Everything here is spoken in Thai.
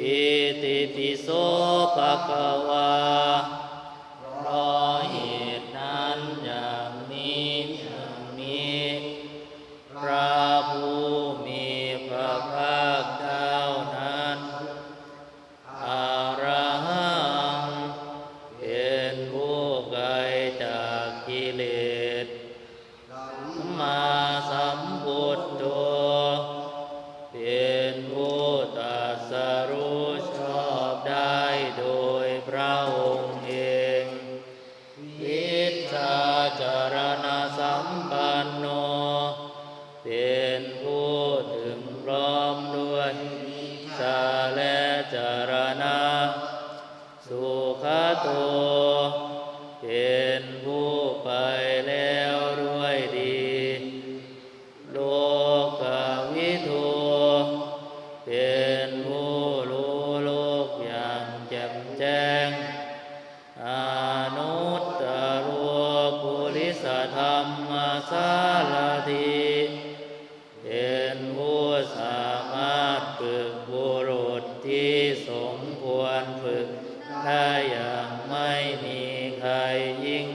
อิติปิโสภะคะวาเพราะเหตุนั้นอย่างนี้อย่างนี้พระผู้มีพระภาคเจ้านั้นอาระหังเป็นผู้ไกลจากกิเลสสัมมาสัมพุทโธเป็นผู้ เป็นผู้ถึงพร้อมด้วยชาและจารณะ สุขโต เป็นผู้ไปแล้วด้วยดี โลกวิทูเป็นผู้รู้โลกอย่างแจ่มแจ้ง อนุตตรปุริสธรรมสารถิ ที่สมควรฝึกได้อย่างไม่มีใครยิ่ง